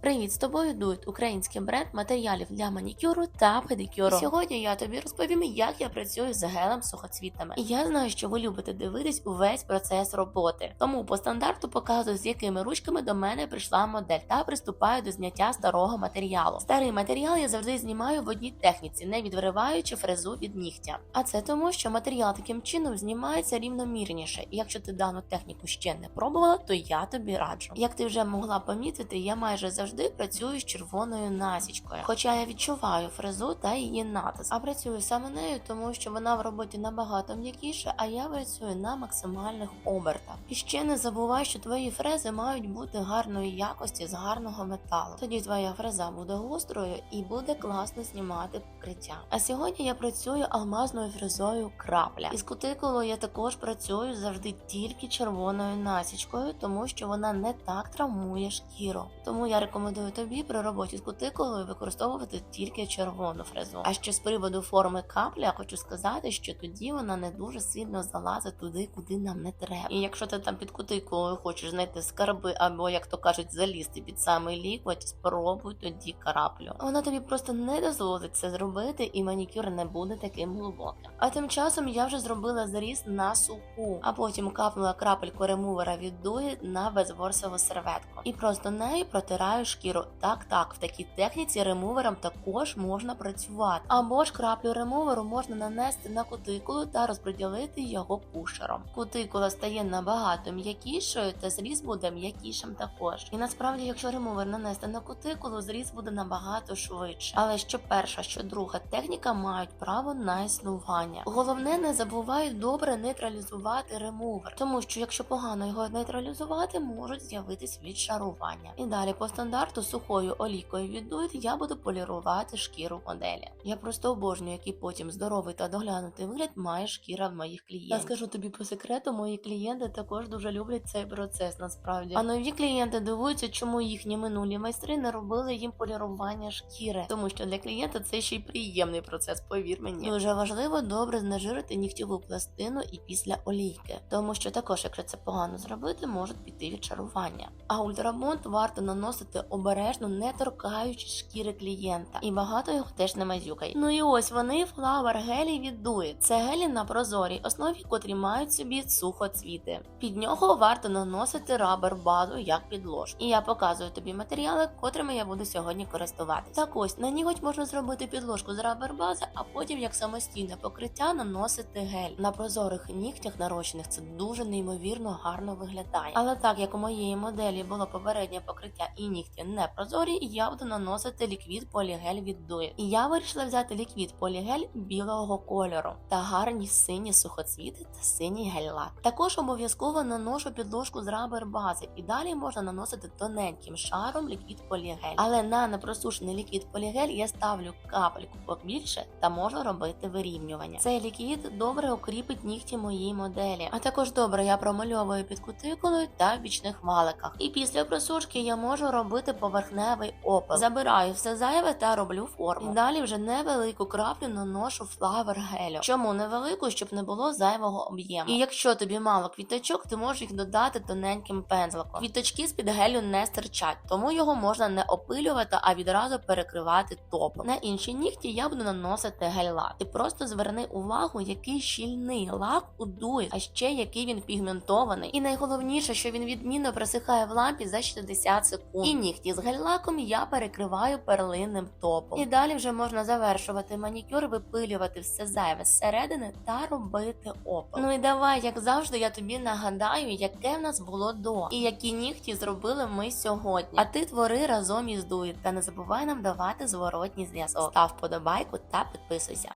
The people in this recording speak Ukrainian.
Привіт, з тобою дует український бренд матеріалів для манікюру та педикюру. І сьогодні я тобі розповім, як я працюю з гелем сухоцвітами. І я знаю, що ви любите дивитись увесь процес роботи. Тому по стандарту показую, з якими ручками до мене прийшла модель та приступаю до зняття старого матеріалу. Старий матеріал я завжди знімаю в одній техніці, не відриваючи фрезу від нігтя. А це тому, що матеріал таким чином знімається рівномірніше. І якщо ти дану техніку ще не пробувала, то я тобі раджу. Як ти вже могла помітити, я майже завжди працюю з червоною насічкою. Хоча я відчуваю фрезу та її натиск. А працюю саме нею, тому що вона в роботі набагато м'якіша, а я працюю на максимальних обертах. І ще не забувай, що твої фрези мають бути гарної якості з гарного металу. Тоді твоя фреза буде гострою і буде класно знімати покриття. А сьогодні я працюю алмазною фрезою крапля. Із кутикулою я також працюю завжди тільки червоною насічкою, тому що вона не так травмує шкіру. Тому я рекомендую тобі при роботі з кутикулою використовувати тільки червону фрезу. А ще з приводу форми капля хочу сказати, що тоді вона не дуже сильно залазить туди, куди нам не треба. І якщо ти там під кутикулою хочеш знайти скарби, або як то кажуть, залізти під самий лікоть, спробуй тоді краплю. Вона тобі просто не дозволить це зробити, і манікюр не буде таким глибоким. А тим часом я вже зробила заріз на суху, а потім капнула крапельку ремувера від дуги на безворсову серветку. І просто нею протираю шкіру. Так, так, в такій техніці ремувером також можна працювати. Або ж краплю ремуверу можна нанести на кутикулу та розподілити його пушером. Кутикула стає набагато м'якішою, та зріз буде м'якішим також. І насправді, якщо ремувер нанести на кутикулу, зріз буде набагато швидше. Але що перша, що друга техніка мають право на існування. Головне, не забувай добре нейтралізувати ремувер, тому що якщо погано його нейтралізувати, можуть з'явитись відшарування. І далі по стандарту сухою олійкою від Duet я буду полірувати шкіру моделі. Я просто обожнюю, який потім здоровий та доглянутий вигляд має шкіра в моїх клієнтів. Я скажу тобі по секрету, мої клієнти також дуже люблять цей процес насправді. А нові клієнти дивуються, чому їхні минулі майстри не робили їм полірування шкіри, тому що для клієнта це ще й приємний процес, повір мені. Дуже важливо добре знежирити нігтєву пластину і після олійки, тому що також, якщо це погано зробити, можуть піти відчарування. А ультрабонд варто наносити обережно, не торкаючи шкіри клієнта, і багато його теж не мазюкає. Ну і ось вони флавер гелі від Дуї. Це гелі на прозорій основі, котрі мають собі сухоцвіти. Під нього варто наносити рабер базу як підложку. І я показую тобі матеріали, котрими я буду сьогодні користуватися. Так ось на ніготь можна зробити підложку з рабер бази, а потім як самостійне покриття наносити гель. На прозорих нігтях нарощених це дуже неймовірно гарно виглядає. Але так як у моєї моделі було попереднє покриття і нігті не прозорі, я буду наносити ліквід полігель від Дуї. І я вирішила взяти ліквід полігель білого кольору та гарні сині сухоцвіти та синій гель-лак. Також обов'язково наношу підложку з рабер бази, і далі можна наносити тоненьким шаром ліквід полігель. Але на непросушений ліквід полігель я ставлю капельку побільше та можу робити вирівнювання. Цей ліквід добре укріпить нігті моїй моделі, а також добре я промальовую під кутикулою та в бічних валиках. І після просушки я можу робити поверхневий опил. Забираю все зайве та роблю форму. І далі вже невелику краплю наношу флавер гелю. Чому невелику, щоб не було зайвого об'єму. І якщо тобі мало квіточок, ти можеш їх додати тоненьким пензликом. Квіточки з під гелю не стирчать, тому його можна не опилювати, а відразу перекривати топом. На інші нігті я буду наносити гель-лак. Ти просто зверни увагу, який щільний лак у дує, а ще який він пігментований. І найголовніше, що він відмінно просихає в лампі за 60 секунд. І нігті з гель-лаком я перекриваю перлинним топом. І далі вже можна завершувати манікюр, випилювати все зайве зсередини та робити опил. Ну і давай, як завжди, я тобі нагадаю, яке в нас було до і які нігті зробили ми сьогодні. А ти твори разом із дує та не забувай нам давати зворотній зв'язок. Став подобайку та підписуйся.